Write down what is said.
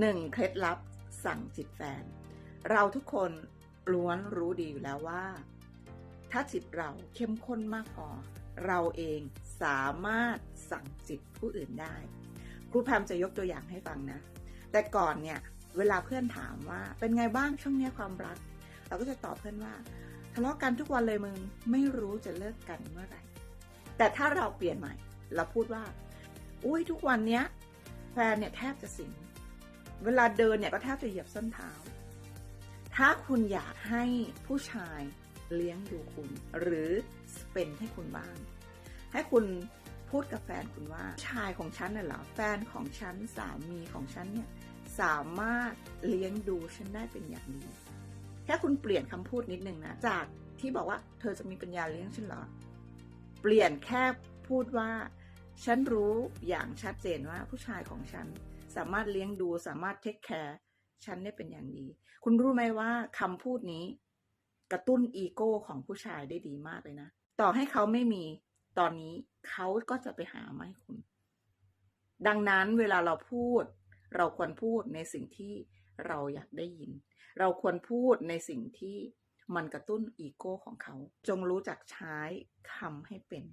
หนึ่งเคล็ดลับสั่งจิตแฟน เราทุกคนล้วนรู้ดีอยู่แล้วว่า ถ้าจิตเราเข้มข้นมากพอเราเองสามารถสั่งจิตผู้อื่นได้ ครูแพมจะยกตัวอย่างให้ฟังนะ แต่ก่อนเนี่ยเวลาเพื่อนถามว่า เป็นไงบ้างช่วงนี้ความรัก เราก็จะตอบเพื่อนว่าทะเลาะกันทุกวันเลยมึงไม่รู้จะเลิกกันเมื่อไหร่ แต่ถ้าเราเปลี่ยนใหม่ เราพูดว่า อุ้ยทุกวันเนี้ยแฟนเนี่ยแทบจะสิง เวลาเดินเนี่ยก็แทบจะเหยียบส้นเท้า ถ้าคุณอยากให้ผู้ชายเลี้ยงดูคุณ หรือเป็นให้คุณบ้าง ให้คุณพูดกับแฟนคุณว่าชายของฉันน่ะเหรอแฟนของฉันสามีของฉันเนี่ยสามารถเลี้ยงดูฉันได้เป็นอย่างดีแค่คุณเปลี่ยนคำพูดนิดนึงนะจากที่บอกว่าเธอจะมีปัญญาเลี้ยงฉันเหรอ เปลี่ยนแค่พูดว่า ฉันรู้อย่างชัดเจนว่าผู้ชายของฉันสามารถเลี้ยงดูสามารถเทคแคร์ฉันได้เป็นอย่างดี คุณรู้ไหมว่าคำพูดนี้ กระตุ้นอีโก้ของผู้ชายได้ดีมากเลยนะ ต่อให้เขาไม่มีตอนนี้เขาก็จะไปหามาให้คุณ ดังนั้นเวลาเราพูด เราควรพูดในสิ่งที่เราอยากได้ยิน เราควรพูดในสิ่งที่มันกระตุ้นอีโก้ของเขา จงรู้จักใช้คำให้เป็น